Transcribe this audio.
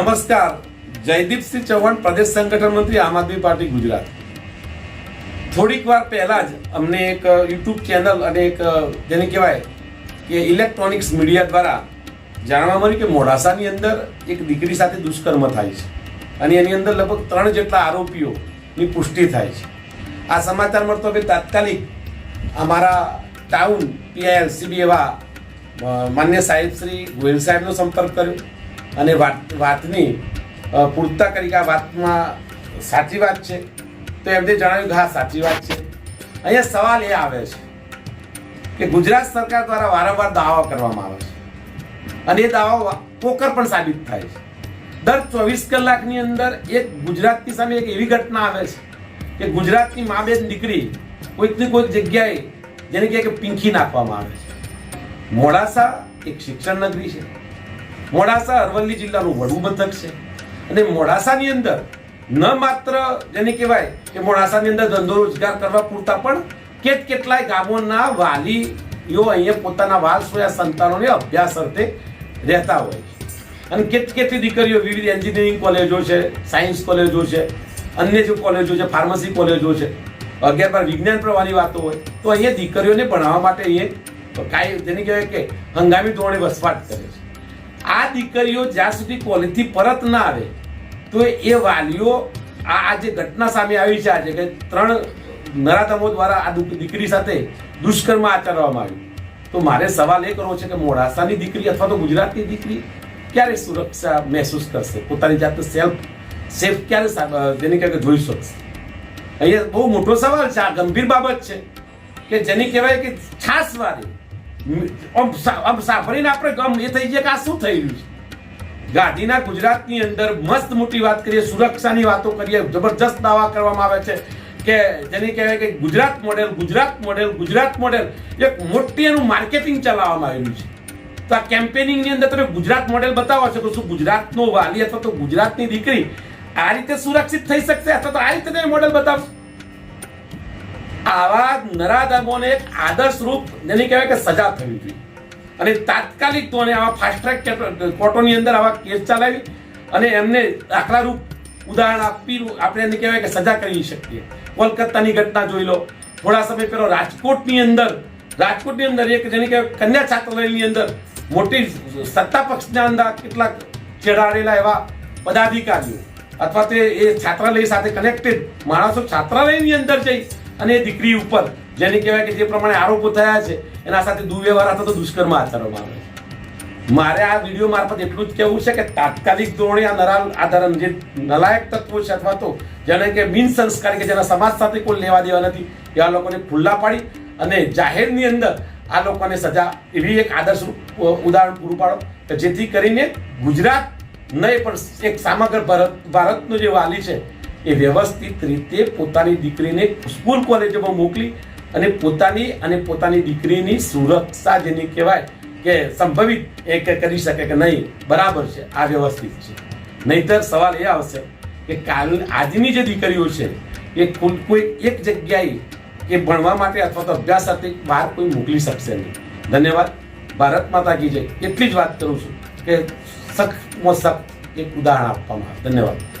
નમસ્કાર. જયદીપસિંહ ચૌહાણ, પ્રદેશ સંગઠન મંત્રી, આમ આદમી પાર્ટી, ગુજરાત. થોડીક વાર પહેલા જ અમને એક યુટ્યુબ ચેનલ અને એક જેને કહેવાય કે ઇલેક્ટ્રોનિક્સ મીડિયા દ્વારા જાણવા મળ્યું કે મોડાસાની અંદર એક દીકરી સાથે દુષ્કર્મ થાય છે. અને એની અંદર લગભગ ત્રણ જેટલા આરોપીઓની પુષ્ટિ થાય છે. આ સમાચાર મળતો કે તાત્કાલિક અમારા ટાઉન પીઆઈએલ સીબી એવા માન્ય સાહેબ શ્રી ગોયલ સાહેબનો સંપર્ક કર્યો. અને વાત વાતની અ, પૂર્તતા કરી કે આ વાતમાં સાચી વાત છે? તો એમને જણાવ્યું કે હા સાચી વાત છે. અહીંયા સવાલ એ આવે છે કે ગુજરાત સરકાર દ્વારા વારંવાર દાવા કરવામાં આવે છે. અને એ દાવાઓ પોકર પણ સાબિત થાય છે. દર ચોવીસ કલાકની અંદર એક ગુજરાતની સામે એક એવી ઘટના આવે છે કે ગુજરાતની મા બેન દીકરી કોઈકની કોઈક જગ્યાએ જેને કહે કે પીંખી નાખવામાં આવે છે. મોડાસા એક શિક્ષણ નગરી છે. મોડાસા અરવલ્લી જિલ્લાનું વડું મથક છે. અને મોડાસાની અંદર ન માત્ર જેને કહેવાય કે મોડાસાની અંદર ધંધો રોજગાર કરવા પૂરતા, પણ કેટ કેટલાય ગામોના વાલીઓ અહીંયા પોતાના વાલ સોયા સંતાનોને અભ્યાસ અર્થે રહેતા હોય છે. અને કેટ કેટલી દીકરીઓ વિવિધ એન્જિનિયરિંગ કોલેજો છે, સાયન્સ કોલેજો છે, અન્ય જે કોલેજો છે, ફાર્મસી કોલેજો છે, અગિયાર બાર વિજ્ઞાન પ્રવાહની વાતો હોય, તો અહીંયા દીકરીઓને ભણાવવા માટે અહીંયા કાંઈ જેને કહેવાય કે હંગામી ધોરણે વસવાટ કરે છે. આ દીકરીઓ જ્યાં સુધી કોલેજથી પરત ના આવે, તો એ વાલીઓ આ જે ઘટના સામે આવી છે આજે કે ત્રણ નરાધમો દ્વારા આ દીકરી સાથે દુષ્કર્મ આચરવામાં આવ્યું. તો મારે સવાલ એ કરવો છે કે મોડાસાની દીકરી અથવા તો ગુજરાતની દીકરી ક્યારે સુરક્ષા મહેસૂસ કરશે? પોતાની જાતે સેલ્ફ સેફ ક્યારે જેને કહેવાય જોઈ શકશે? અહીંયા બહુ મોટો સવાલ છે. આ ગંભીર બાબત છે કે જેની કહેવાય કે છાસ વાળી આમ આમ સાંભળીને આપણે ગમ એ થઈ જાય કે આ શું રહ્યું છે? ગાંધીના ગુજરાતની અંદર મસ્ત મોટી વાત કરીએ, સુરક્ષાની વાતો કરીએ, જબરજસ્ત દાવા કરવામાં આવે છે કે જેને કહેવાય કે Gujarat model Gujarat model Gujarat model. એક મોટી એનું માર્કેટિંગ ચલાવવામાં આવેલું છે. તો આ કેમ્પેનિંગની અંદર તમે ગુજરાત મોડેલ બતાવો છો કે શું ગુજરાતનો વાલી અથવા તો ગુજરાતની દીકરી આ રીતે સુરક્ષિત થઈ શકશે અથવા તો આ રીતે મોડેલ બતાવશો? આવા નરાધમોને આદર્શ રૂપ જેને કહેવાય કે સજા થવી જોઈએ. અને તાત્કાલિક અને આવા ફાસ્ટ ટ્રેક કોર્ટોની અંદર આવા કેસ ચલાવી અને એમને દાખલારૂપ ઉદાહરણ આપી આપણે એને કહેવાય કે સજા કરી શકીએ. કોલકાતાની ઘટના જોઈ લો. થોડા સમય પહેલો રાજકોટની અંદર રાજકોટની અંદર એક જેને કહેવાય કન્યા છાત્રાલયની અંદર મોટી સત્તા પક્ષના અંદર કેટલાક ચેડાડેલા એવા પદાધિકારીઓ, અથવા તે એ છાત્રાલય સાથે કનેક્ટેડ માણસો છાત્રાલયની અંદર જઈ અને દીકરી ઉપર, જેને કહેવાય કે જે પ્રમાણે આરોપો થયા છે, એના સાથે દુર્વ્યવહાર અથવા તો દુષ્કર્મ આચરવામાં આવે મારે આ વીડિયો મારફત એટલું જ કહેવું છે કે તાત્કાલિક ધોરણે આ નરાલ આધારણ જે નલાયક તત્વો છે અથવા તો જેને કે બિન સંસ્કારી કે જેના સમાજ સાથે કોઈ લેવા દેવા નથી એવા લોકોને ખુલ્લા પાડી અને જાહેરની અંદર આ લોકોને સજા એવી એક આદર્શ ઉદાહરણ પૂરું પાડો કે જેથી કરીને ગુજરાત નહીં, પણ એક સમગ્ર ભારત ભારતનું જે વાલી છે એ વ્યવસ્થિત રીતે પોતાની દીકરીને સ્કૂલ કોલેજોમાં મોકલી અને પોતાની અને પોતાની દીકરીની સુરક્ષા જેને કહેવાય કે સંભવિત એ કે કરી શકે કે નહીં, બરાબર છે, આ વ્યવસ્થિત છે. નહીતર સવાલ એ આવશે કે કાલ, આજની જે દીકરીઓ છે, એ કોઈ એક જગ્યાએ એ ભણવા માટે અથવા તો અભ્યાસ સાથે બહાર કોઈ મોકલી શકશે નહીં. ધન્યવાદ. ભારત માતા કી જય. એટલી જ વાત કરું છું કે સખ્તમાં સખ્ત એક ઉદાહરણ આપવામાં આવે. ધન્યવાદ.